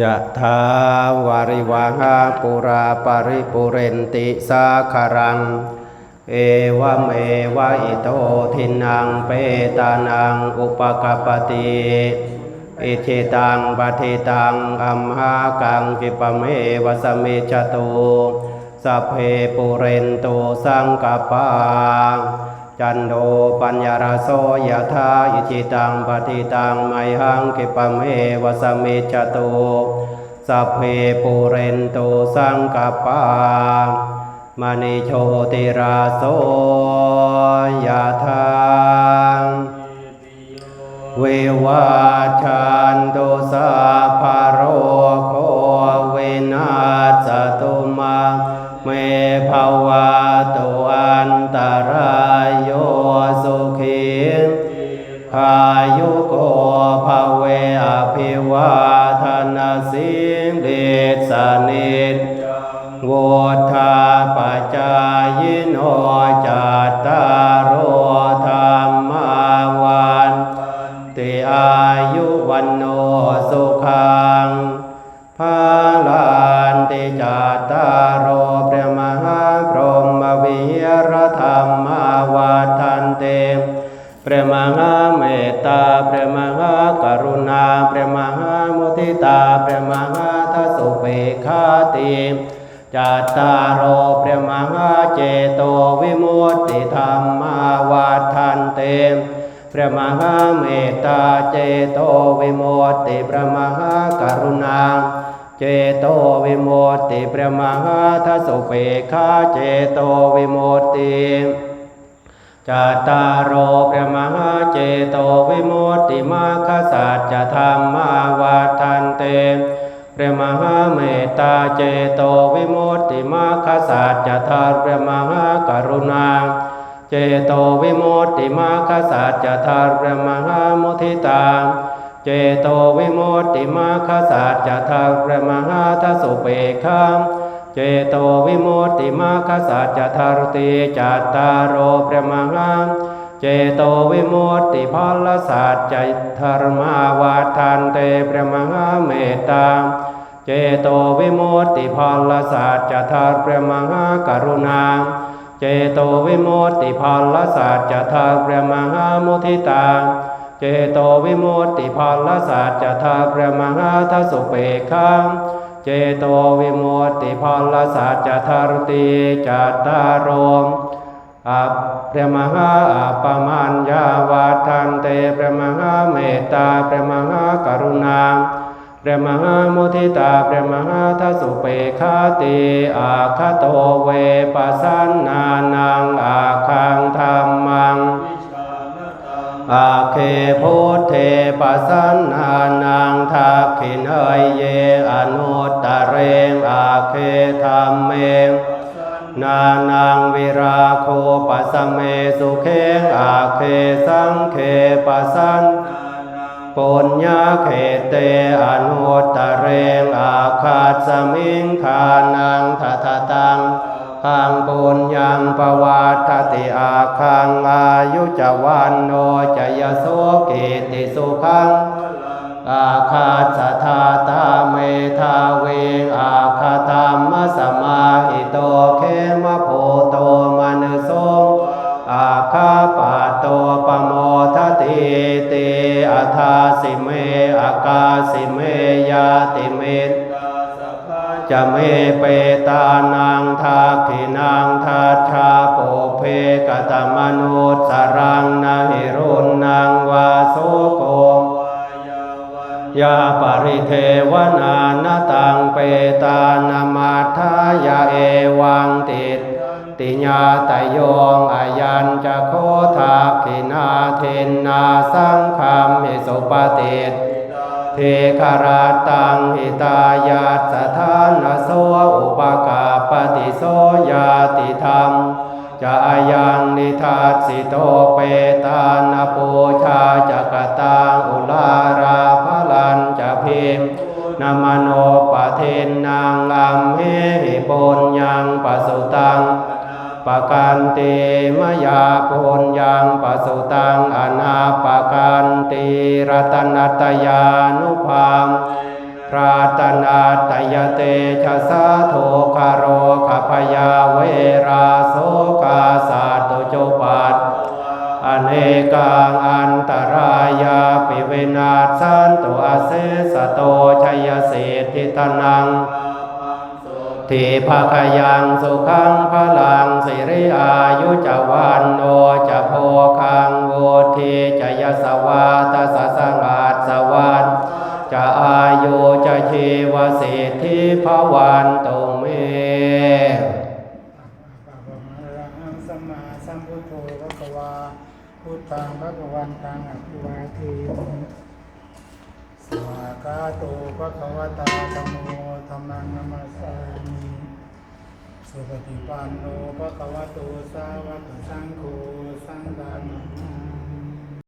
ยะถาวาริวาหาปุราปาริปุเรนติสาคารัง เอวเมวะอิโตทินังเปตานังอุปกปปติอิทิตังปฏิตังอัมหากังกิปเมวะสเมจตุสัพเพปุเรนตุสังกปา จันโดปัญญารโสยธาอิจิตังปฏิตังไมหังกิปะเมวะสเมจตุสัพเพปุเรนตุสังกปามณีโชติราโสยธาเววาชันตุสา พายุโกภเวอภิวาทนาสิงเดสนิจโวธาปัจจายโน พระมหามุทิตาพระมหาทัสสุเปคาติจัตตารโอพระมหาเจโตวิมุตติธรรมาวัฏันเตพระมหาเมตตาเจโตวิโมตติพระมหากรุณาเจโตวิโมตติพระมหาทัสสุเปคาเจโตวิโมตติ จัตตารโอพระมหาเจโตวิโมตติมาคสัจจะธรรมาวัฏันเตพระมหาเมตตาเจโตวิโมตติมาคสัจจะธรรมพระมหากรุณา เจโตวิโมตติมาคสัจจะธรรมพระมหามุทิตา เจโตวิโมตติมาคสัจจะธรรมพระมหาทัสสุเปขามเจโตวิโมตติมาคสัจจะธรติจัตตารโอพระมหาเจโตวิโมตติพลสัจจธรรมาวาทันเตพระมหาเมตตาเจโตวิโมตติพลสัจจธรรมพระมหากรุณาเจโตวิโมตติพลสัจจธรรมพระมหามุทิตาเจโตวิโมตติพลสัจจธรรมพระมหาทัสสุเปขาม เจโตวิโมตติพลสัจจะธรติจัตตารโรมอัปพระมหาอัปปมัญญาวาทันเตพระมหาเมตตาพระมหากรุณาพระมหามุทิตาพระมหาทัสสุเปคาติอาคาโตเวปัสสันนานังอาคังธรรมัง อาเคพุทเทปัสันนานังทักขินเอยเยอนุตตะเรงอาเคธรรมเมงนานังวิราโคปัสเมสุเคงอาเคสังเคปัสันปุญญาเขเตอนุตตะเรงอาคาสมิงทานังทัทตัง ขังปุญญังปวัตติอาคังอายุจวันโนจยโสกิติสุขังอาคาสธาตาเมธาเวงอาคาธรรมสมาหิโตเขมโพโตมนุโสอาคาปาโตปโมทติเตอัทาสิเมอากาสิเมยาติเมจะเมเปตานังทา นังทัชชาโปเพกตมนุสสรังนาหิรุณนังวาโสโกยาปริเทวนานาตังเปตานามาทายาเอวังติดติญาตโยงอายัญจะโคทาคินาเทนนาสังคามหิสุปฏิต เทคาราตังหิตายาสถานโสอุปกาปฏิโสยาติธรรมจะอายังนิทัสสิโตเปตานาปูชาจักตังอุลาราพลันจะพิมนามโนปะเทนนางอัมเหหิปุญญังปสุตัง ปะกันติมยาปุญญังปสุตังอนาปะกันติรัตนัตยานุภามพราตนาตยเตชะสาโทคารโรขพยาเวราโสกาสาตุจปัตอเนกังอันตรายาปิเวนาสันตุอาเสสโตชัยเศรษฐิตนัง ทีภาคยังสุขังพลังสิริอายุจวันโนจะโพคังโวทีจะยสวาตสสงัสสวัสจะอายุจะชีวสิทธิภวันตุเมสัมพุทธังพระกวันตังอภิวาเทมิส ตาโตพระควตาธรรมโมธรรมังนามัสสามิสุปฏิปันโนพระควโตสาวกสังโฆสังฆานา